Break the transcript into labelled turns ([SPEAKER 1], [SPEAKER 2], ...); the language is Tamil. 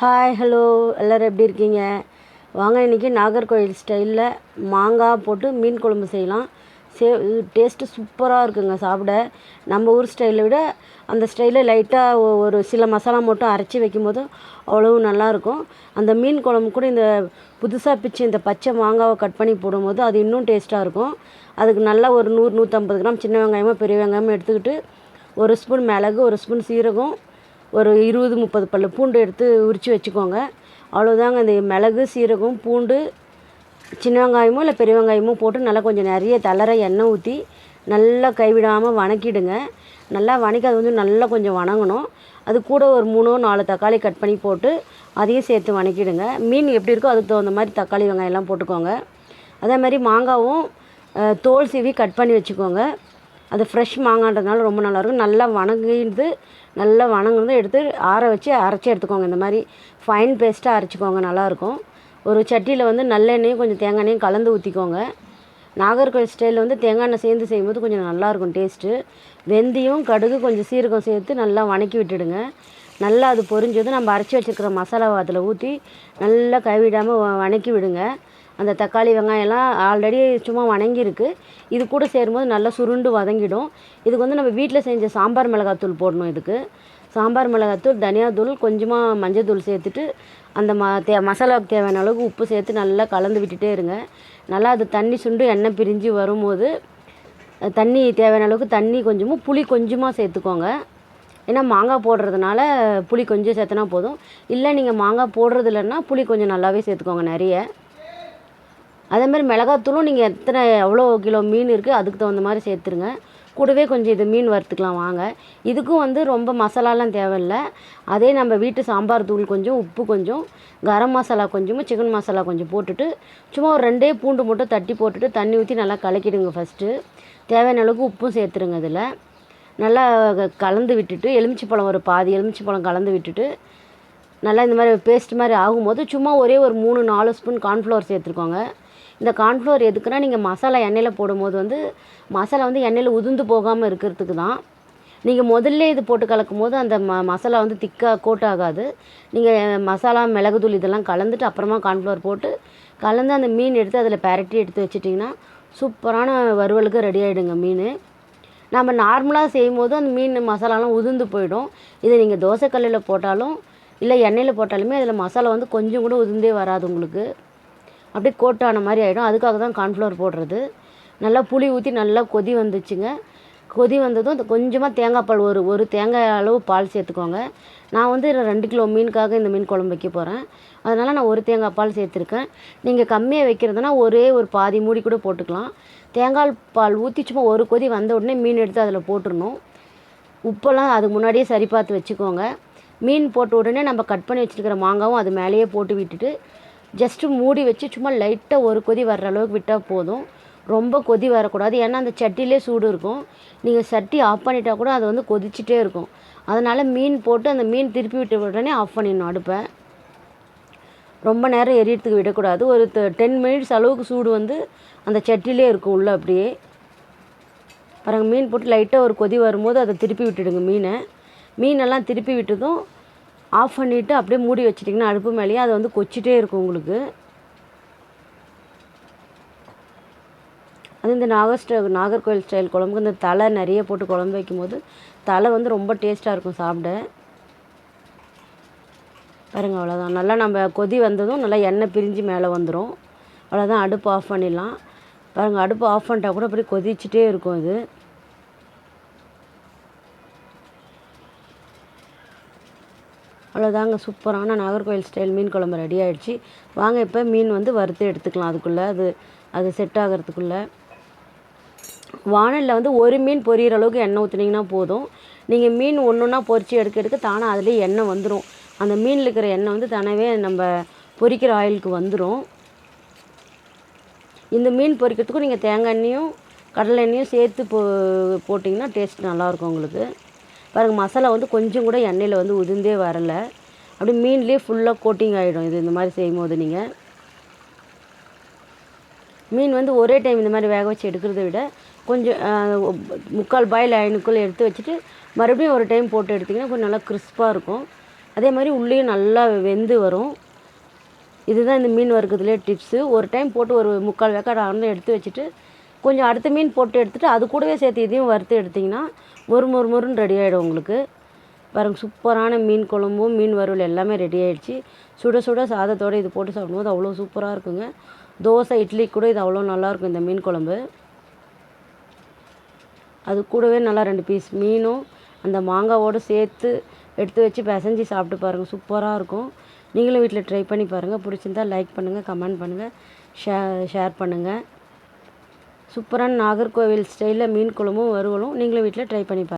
[SPEAKER 1] ஹாய் ஹலோ எல்லோரும் எப்படி இருக்கீங்க? வாங்க இன்றைக்கி நாகர்கோவில் ஸ்டைலில் மாங்காய் போட்டு மீன் குழம்பு செய்யலாம். சே டேஸ்ட்டு சூப்பராக இருக்குங்க சாப்பிட. நம்ம ஊர் ஸ்டைலை விட அந்த ஸ்டைலில் லைட்டாக ஒரு சில மசாலா மட்டும் அரைச்சி வைக்கும்போது அவ்வளவு நல்லாயிருக்கும் அந்த மீன் குழம்பு கூட இந்த புதுசாக பிச்சு இந்த பச்சை மாங்காவை கட் பண்ணி போடும்போது அது இன்னும் டேஸ்ட்டாக இருக்கும். அதுக்கு நல்லா ஒரு நூறு நூற்றம்பது கிராம் சின்ன வெங்காயமோ பெரிய வெங்காயமோ எடுத்துக்கிட்டு ஒரு ஸ்பூன் மிளகு ஒரு ஸ்பூன் சீரகம் ஒரு இருபது முப்பது பல்லு பூண்டு எடுத்து உரித்து வச்சுக்கோங்க. அவ்வளோதாங்க இந்த மிளகு சீரகம் பூண்டு சின்ன வெங்காயமோ இல்லை பெரிய வெங்காயமோ போட்டு நல்லா கொஞ்சம் நிறைய தளர எண்ணெய் ஊற்றி நல்லா கைவிடாமல் வணக்கிடுங்க. நல்லா வணக்கி அது வந்து நல்லா கொஞ்சம் வணங்கணும். அது கூட ஒரு மூணோ நாலு தக்காளி கட் பண்ணி போட்டு அதையும் சேர்த்து வணக்கிடுங்க. மீன் எப்படி இருக்கோ அதுக்கு தகுந்த மாதிரி தக்காளி வெங்காயம்லாம் போட்டுக்கோங்க. அதே மாதிரி மாங்காவும் தோல் சீவி கட் பண்ணி வச்சுக்கோங்க. அது ஃப்ரெஷ் மாங்கான்றதுனால ரொம்ப நல்லாயிருக்கும். நல்லா வணங்கிட்டு நல்லா வணங்குனது எடுத்து ஆற வச்சு அரைச்சி எடுத்துக்கோங்க. இந்த மாதிரி ஃபைன் பேஸ்ட்டாக அரைச்சிக்கோங்க நல்லாயிருக்கும். ஒரு சட்டியில் வந்து நல்லெண்ணெயும் கொஞ்சம் தேங்காய் எண்ணெயும் கலந்து ஊற்றிக்கோங்க நாகர்கோவில் ஸ்டைலில் வந்து தேங்காய் எண்ணெய் சேர்ந்து செய்யும்போது கொஞ்சம் நல்லாயிருக்கும் டேஸ்ட்டு வெந்தயம் கடுகு கொஞ்சம் சீரகம் சேர்த்து நல்லா வணக்கி விட்டுடுங்க. நல்லா அது பொரிஞ்சதும் நம்ம அரைச்சி வச்சுருக்கிற மசாலாவை அதில் ஊற்றி நல்லா கைவிடாமல் வ- வணக்கி விடுங்க. அந்த தக்காளி வெங்காயம்லாம் ஆல்ரெடி சும்மா வணங்கியிருக்கு. இது கூட சேரும்போது நல்லா சுருண்டு வதங்கிடும். இதுக்கு வந்து நம்ம வீட்டில் செஞ்ச சாம்பார் மிளகாத்தூள் போடணும் இதுக்கு. சாம்பார் மிளகாத்தூள் தனியாத்தூள் கொஞ்சமாக மஞ்சத்தூள் சேர்த்துட்டு அந்த ம தே மசாலாவுக்கு தேவையான அளவுக்கு உப்பு சேர்த்து நல்லா கலந்து விட்டுட்டே இருங்க. நல்லா அது தண்ணி சுண்டு எண்ணெய் பிரிஞ்சு வரும்போது தண்ணி தேவையான அளவுக்கு தண்ணி கொஞ்சமும் புளி கொஞ்சமாக சேர்த்துக்கோங்க. ஏன்னா மாங்காய் போடுறதுனால புளி கொஞ்சம் சேர்த்துனா போதும். இல்லை நீங்கள் மாங்காய் போடுறது இல்லைன்னா புளி கொஞ்சம் நல்லாவே சேர்த்துக்கோங்க நிறைய. அதே மாதிரி மிளகாத்தூளும் நீங்கள் எத்தனை எவ்வளோ கிலோ மீன் இருக்குது அதுக்கு தகுந்த மாதிரி சேர்த்துருங்க. கூடவே கொஞ்சம் இது மீன் வறுத்துக்கலாம் வாங்க. இதுக்கும் வந்து ரொம்ப மசாலாலாம் தேவையில்ல. அதே நம்ம வீட்டு சாம்பார் தூள் கொஞ்சம் உப்பு கொஞ்சம் கரம் மசாலா கொஞ்சமும் சிக்கன் மசாலா கொஞ்சம் போட்டுட்டு சும்மா ஒரு ரெண்டே பூண்டு மட்டும் தட்டி போட்டுட்டு தண்ணி ஊற்றி நல்லா கலக்கிடுங்க ஃபஸ்ட்டு தேவையான அளவுக்கு உப்பும் சேர்த்துருங்க அதில் நல்லா கலந்து விட்டுட்டு எலுமிச்சி பழம் ஒரு பாதி எலுமிச்சி பழம் கலந்து விட்டுட்டு நல்லா இந்த மாதிரி பேஸ்ட் மாதிரி ஆகும்போது சும்மா ஒரே ஒரு மூணு நாலு ஸ்பூன் கார்ன்ஃப்ளவர் சேர்த்துருக்கோங்க. இந்த கார்ன்ஃப்ளவர் எதுக்குன்னா நீங்கள் மசாலா எண்ணெயில் போடும்போது வந்து மசாலா வந்து எண்ணெயில் உதிர்ந்து போகாமல் இருக்கிறதுக்கு தான். நீங்கள் முதல்ல இது போட்டு கலக்கும் போது அந்த ம மசாலா வந்து திக்காக கோட் ஆகாது. நீங்கள் மசாலா மிளகுத்தூள் இதெல்லாம் கலந்துட்டு அப்புறமா கார்ன்ஃப்ளவர் போட்டு கலந்து அந்த மீன் எடுத்து அதில் பரட்டி எடுத்து வச்சிட்டிங்கன்னா சூப்பரான வறுவலுக்கு ரெடி ஆகிடுங்க மீன். நம்ம நார்மலாக செய்யும் போது அந்த மீன் மசாலாலாம் உதிர்ந்து போயிடும். இதை நீங்கள் தோசைக்கல்லில் போட்டாலும் இல்லை எண்ணெயில் போட்டாலுமே அதில் மசாலா வந்து கொஞ்சம் கூட உதிர்ந்தே வராது உங்களுக்கு. அப்படியே கோட்டான மாதிரி ஆகிடும் அதுக்காக தான் கார்ன்ஃப்ளவர் போடுறது. நல்லா புளி ஊற்றி நல்லா கொதி வந்துச்சுங்க. கொதி வந்ததும் இந்த கொஞ்சமாக தேங்காய் பால் ஒரு ஒரு தேங்காய் அளவு பால் சேர்த்துக்கோங்க. நான் வந்து ரெண்டு கிலோ மீனுக்காக இந்த மீன் குழம்பு வைக்க போகிறேன் அதனால் நான் ஒரு தேங்காய் பால் சேர்த்துருக்கேன். நீங்கள் கம்மியாக வைக்கிறதுனா ஒரே ஒரு பாதி மூடி கூட போட்டுக்கலாம். தேங்காய் பால் ஊற்றி சும்மா ஒரு கொதி வந்த உடனே மீன் எடுத்து அதில் போட்டுடணும் உப்பெல்லாம் அதுக்கு முன்னாடியே சரி பார்த்து வச்சுக்கோங்க. மீன் போட்ட உடனே நம்ம கட் பண்ணி வச்சுருக்கிற மாங்காவும் அது மேலேயே போட்டு விட்டுட்டு ஜஸ்ட்டு மூடி வச்சு சும்மா லைட்டாக ஒரு கொதி வர்ற அளவுக்கு விட்டால் போதும். ரொம்ப கொதி வரக்கூடாது. ஏன்னா அந்த சட்டிலே சூடு இருக்கும். நீங்கள் சட்டி ஆஃப் பண்ணிட்டா கூட அது வந்து கொதிச்சுட்டே இருக்கும். அதனால் மீன் போட்டு அந்த மீன் திருப்பி விட்டு உடனே ஆஃப் பண்ணிடணும் அடுப்பை. ரொம்ப நேரம் எரியறதுக்கு விடக்கூடாது. ஒரு டென் மினிட்ஸ் அளவுக்கு சூடு வந்து அந்த சட்டிலே இருக்கும் உள்ளே அப்படியே. பாருங்கள் மீன் போட்டு லைட்டாக ஒரு கொதி வரும்போது அதை திருப்பி விட்டுடுங்க மீனை. மீனெல்லாம் திருப்பி விட்டதும் ஆஃப் பண்ணிவிட்டு அப்படியே மூடி வச்சிட்டிங்கன்னா அடுப்பு மேலேயே அது வந்து கொச்சிட்டே இருக்கும் உங்களுக்கு. அது இந்த நாகர் நாகர்கோவில் ஸ்டைல் குழம்புக்கு இந்த தலை நிறைய போட்டு குழம்பு வைக்கும்போது தலை வந்து ரொம்ப டேஸ்ட்டாக இருக்கும் சாப்பிட. பாருங்கள் அவ்வளோதான் நல்லா நம்ம கொதி வந்ததும் நல்லா எண்ணெய் பிரிஞ்சு மேலே வந்துடும் அவ்வளோதான் அடுப்பு ஆஃப் பண்ணிடலாம். பாருங்கள் அடுப்பு ஆஃப் பண்ணிட்டா கூட அப்படியே கொதிச்சுட்டே இருக்கும் அது. அவ்வளோதாங்க சூப்பரான நாகர்கோவில் ஸ்டைல் மீன் குழம்பு ரெடி ஆகிடுச்சி வாங்க இப்போ மீன் வந்து வறுத்து எடுத்துக்கலாம் அதுக்குள்ளே. அது அது செட் ஆகிறதுக்குள்ளே. வானலில் வந்து ஒரு மீன் பொரியிற அளவுக்கு எண்ணெய் ஊற்றுனீங்கன்னா போதும். நீங்கள் மீன் ஒன்று ஒன்றா பொறிச்சு எடுக்க எடுக்க தானாக அதுலேயே எண்ணெய் வந்துடும் அந்த மீனில் இருக்கிற எண்ணெய் வந்து தானாகவே நம்ம பொரிக்கிற ஆயிலுக்கு வந்துடும் இந்த மீன் பொரிக்கிறதுக்கும் நீங்கள் தேங்காய் எண்ணெயும் கடலை எண்ணெயும் சேர்த்து போ போட்டிங்கன்னா டேஸ்ட் நல்லாயிருக்கும் உங்களுக்கு. பாருங்கள் மசாலா வந்து கொஞ்சம் கூட எண்ணெயில் வந்து உதிர்ந்தே வரலை. அப்படியே மீன்லேயே ஃபுல்லாக கோட்டிங் ஆகிடும் இது இந்த மாதிரி செய்யும் போது நீங்கள் மீன் வந்து ஒரே டைம் இந்த மாதிரி வேக வச்சு எடுக்கிறத விட கொஞ்சம் முக்கால் பாயில் ஆயினுக்குள்ளே எடுத்து வச்சுட்டு மறுபடியும் ஒரு டைம் போட்டு எடுத்திங்கன்னா கொஞ்சம் நல்லா கிறிஸ்பாக இருக்கும். அதே மாதிரி உள்ளேயும் நல்லா வெந்து வரும். இதுதான் இந்த மீன் வறுக்கிறதுலே டிப்ஸு ஒரு டைம் போட்டு ஒரு முக்கால் வேக்காடு ஆனதும் எடுத்து வச்சுட்டு கொஞ்சம் அடுத்த மீன் போட்டு எடுத்துகிட்டு அது கூடவே சேர்த்து இதையும் வறுத்து எடுத்திங்கன்னா மொறு மொறு மொறுன்னு ரெடி ஆகிடும் உங்களுக்கு. பாருங்க சூப்பரான மீன் குழம்பும் மீன் வறுவல் எல்லாமே ரெடி ஆகிடுச்சு சுட சுட சாதத்தோடு இது போட்டு சாப்பிடும்போது அவ்வளோ சூப்பராக இருக்குங்க. தோசை இட்லி கூட இது அவ்வளோ நல்லாயிருக்கும் இந்த மீன் குழம்பு. அது கூடவே நல்லா ரெண்டு பீஸ் மீனும் அந்த மாங்காவோடு சேர்த்து எடுத்து வச்சு பிசைஞ்சு சாப்பிட்டு பாருங்கள் சூப்பராக இருக்கும். நீங்களும் வீட்டில் ட்ரை பண்ணி பாருங்கள் பிடிச்சிருந்தா லைக் பண்ணுங்கள் கமெண்ட் பண்ணுங்கள் ஷே ஷேர் பண்ணுங்கள் சூப்பரான நாகர்கோவில் ஸ்டைலில் மீன் குழம்பும் வறுவலும் நீங்களும் வீட்டில் ட்ரை பண்ணி பாருங்கள்